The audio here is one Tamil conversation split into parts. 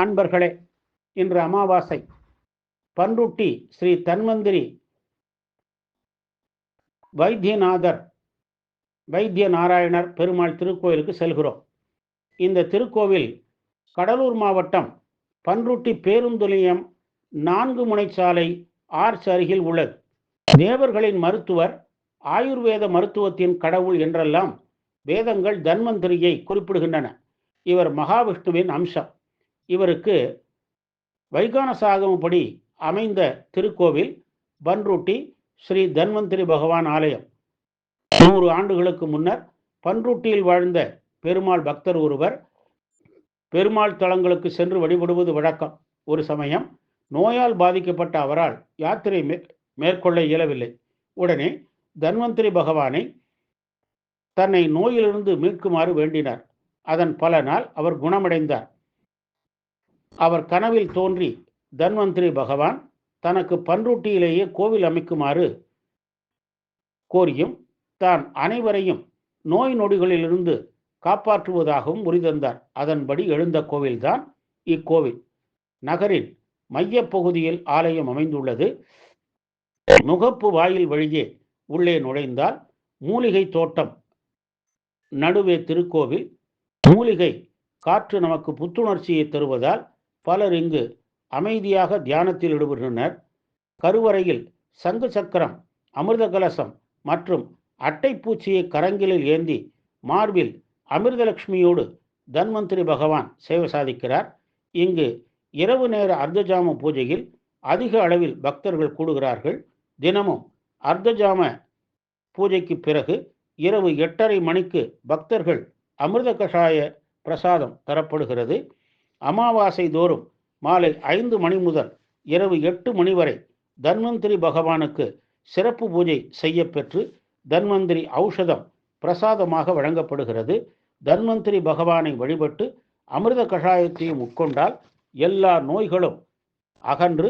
அன்பர்களே இன்று அமாவாசை. பன்ருட்டி ஸ்ரீ தன்வந்திரி வைத்தியநாதர் வைத்திய நாராயணர் பெருமாள் திருக்கோயிலுக்கு செல்கிறோம். இந்த திருக்கோவில் கடலூர் மாவட்டம் பன்ருட்டி பேருந்து நிலையம் நான்கு முனைச்சாலை ஆர்ச் அருகில் உள்ளது. தேவர்களின் மருத்துவர் ஆயுர்வேத மருத்துவத்தின் கடவுள் என்றெல்லாம் வேதங்கள் தன்வந்திரியை குறிப்பிடுகின்றன. இவர் மகாவிஷ்ணுவின் அம்சம். இவருக்கு வைகான சாகமப்படி அமைந்த திருக்கோவில் பன்ருட்டி ஸ்ரீ தன்வந்திரி பகவான் ஆலயம். நூறு ஆண்டுகளுக்கு முன்னர் பன்ருட்டியில் வாழ்ந்த பெருமாள் பக்தர் ஒருவர் பெருமாள் தலங்களுக்கு சென்று வழிபடுவது வழக்கம். ஒரு சமயம் நோயால் பாதிக்கப்பட்ட அவரால் யாத்திரை மேற்கொள்ள இயலவில்லை. உடனே தன்வந்திரி பகவானை தன்னை நோயிலிருந்து மீட்குமாறு வேண்டினார். அதன் பலனால் அவர் குணமடைந்தார். அவர் கனவில் தோன்றி தன்வந்திரி பகவான் தனக்கு பன்ருட்டியிலேயே கோவில் அமைக்குமாறு கோரியும் தான் அனைவரையும் நோய் நொடிகளிலிருந்து காப்பாற்றுவதாகவும் உறுதிதந்தார் அதன்படி எழுந்த கோவில்தான் இக்கோவில். நகரின் மையப்பகுதியில் ஆலயம் அமைந்துள்ளது. முகப்பு வாயில் வழியே உள்ளே நுழைந்தால் மூலிகை தோட்டம் நடுவே திருக்கோவில். மூலிகை காற்று நமக்கு புத்துணர்ச்சியை தருவதால் பலர் இங்கு அமைதியாக தியானத்தில் ஈடுபடுகின்றனர் கருவறையில் சங்கு சக்கரம் அமிர்த கலசம் மற்றும் அட்டைப்பூச்சியை கரங்கிலில் ஏந்தி மார்பில் அமிர்தலட்சுமியோடு தன்வந்திரி பகவான் சேவை சாதிக்கிறார். இங்கு இரவு நேர அர்த்தஜாம பூஜையில் அதிக அளவில் பக்தர்கள் கூடுகிறார்கள். தினமும் அர்த்தஜாம பூஜைக்கு பிறகு இரவு எட்டரை மணிக்கு பக்தர்கள் அமிர்த கஷாய பிரசாதம் தரப்படுகிறது. அமாவாசை தோறும் மாலை ஐந்து மணி முதல் இரவு எட்டு மணி வரை தன்வந்திரி பகவானுக்கு சிறப்பு பூஜை செய்யப்பெற்று தன்வந்திரி ஔஷதம் பிரசாதமாக வழங்கப்படுகிறது. தன்வந்திரி பகவானை வழிபட்டு அமிர்த கஷாயத்தையும் உட்கொண்டால் எல்லா நோய்களும் அகன்று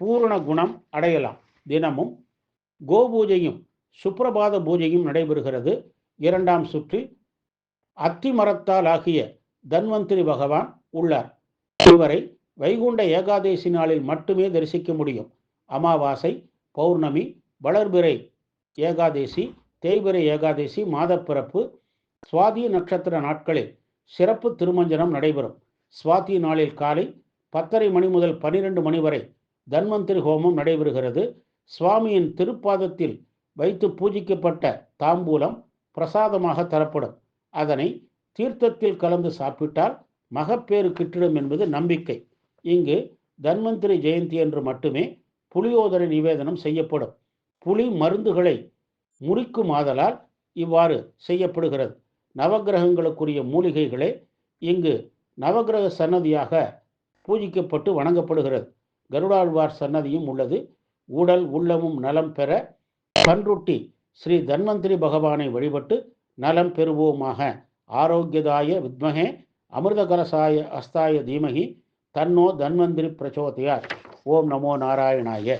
பூரண குணம் அடையலாம். தினமும் கோபூஜையும் சுப்பிரபாத பூஜையும் நடைபெறுகிறது. இரண்டாம் சுற்றில் அத்தி மரத்தால் ஆகிய தன்வந்திரி பகவான் உள்ளார். இவரை வைகுண்ட ஏகாதேசி நாளில் மட்டுமே தரிசிக்க முடியும். அமாவாசை பௌர்ணமி வளர்பிறை ஏகாதேசி தேய்பிறை ஏகாதேசி மாதப்பிறப்பு சுவாதி நட்சத்திர நாட்களில் சிறப்பு திருமஞ்சனம் நடைபெறும். சுவாதி நாளில் காலை பத்தரை மணி முதல் பனிரெண்டு மணி வரை தன்வந்திரி ஹோமம் நடைபெறுகிறது. சுவாமியின் திருப்பாதத்தில் வைத்து பூஜிக்கப்பட்ட தாம்பூலம் பிரசாதமாக தரப்படும். அதனை தீர்த்தத்தில் கலந்து சாப்பிட்டால் மகப்பேறு கிட்டிடும் என்பது நம்பிக்கை. இங்கு தன்வந்திரி ஜெயந்தி என்று மட்டுமே புலியோதரை நிவேதனம் செய்யப்படும். புலி மருந்துகளை முறிக்கும் ஆதலால் இவ்வாறு செய்யப்படுகிறது. நவகிரகங்களுக்குரிய மூலிகைகளே இங்கு நவகிரக சன்னதியாக பூஜிக்கப்பட்டு வணங்கப்படுகிறது. கருடாழ்வார் சன்னதியும் உள்ளது. உடல் உள்ளமும் நலம் பெற பன்ருட்டி ஸ்ரீ தன்வந்திரி பகவானை வழிபட்டு நலம் பெறுவோமாக. आरोग्यदाय विमे अमृतकलसाय हस्ताय धीमह तन्नो धन्वन्तरि प्रचोदयात् ओम नमो नारायणाय।